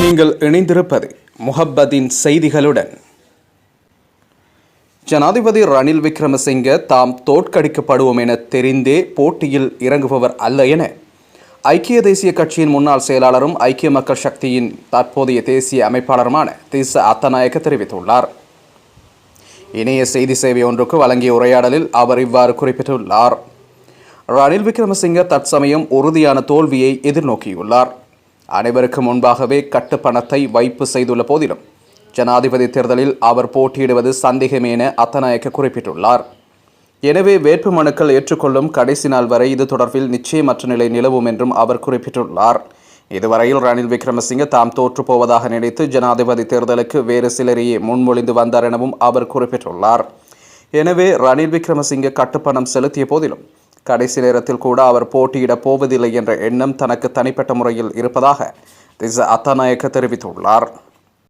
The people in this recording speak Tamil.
நீங்கள் இணைந்திருப்பது முஹப்பதின் செய்திகளுடன். ஜனாதிபதி ரணில் விக்ரமசிங்க தாம் தோற்கடிக்கப்படுவோம் என தெரிந்தே போட்டியில் இறங்குபவர் அல்ல என ஐக்கிய தேசிய கட்சியின் முன்னாள் செயலாளரும் ஐக்கிய மக்கள் சக்தியின் தற்போதைய தேசிய அமைப்பாளருமான திச அத்தநாயக்க தெரிவித்துள்ளார். இணைய செய்தி சேவை ஒன்றுக்கு வழங்கிய உரையாடலில் அவர் இவ்வாறு குறிப்பிட்டுள்ளார். ரணில் விக்ரமசிங்க தற்சமயம் உறுதியான தோல்வியை எதிர்நோக்கியுள்ளார். அனைவருக்கு முன்பாகவே கட்டுப்பணத்தை வைப்பு செய்துள்ள போதிலும் ஜனாதிபதி தேர்தலில் அவர் போட்டியிடுவது சந்தேகமே என அத்தநாயக்க குறிப்பிட்டுள்ளார். எனவே வேட்பு மனுக்கள் ஏற்றுக்கொள்ளும் கடைசி நாள் வரை இது தொடர்பில் நிச்சயமற்ற நிலை நிலவும் என்றும் அவர் குறிப்பிட்டுள்ளார். இதுவரையில் ரணில் விக்ரமசிங்க தாம் தோற்றுப்போவதாக நினைத்து ஜனாதிபதி தேர்தலுக்கு வேறு சிலரையே முன்மொழிந்து வந்தார் எனவும் அவர் குறிப்பிட்டுள்ளார். எனவே ரணில் விக்ரமசிங்க கட்டுப்பணம் செலுத்திய போதிலும் கடைசி நேரத்தில் கூட அவர் போட்டியிடப் போவதில்லை என்ற எண்ணம் தனக்கு தனிப்பட்ட முறையில் இருப்பதாக திச அத்தநாயக்க தெரிவித்துள்ளார்.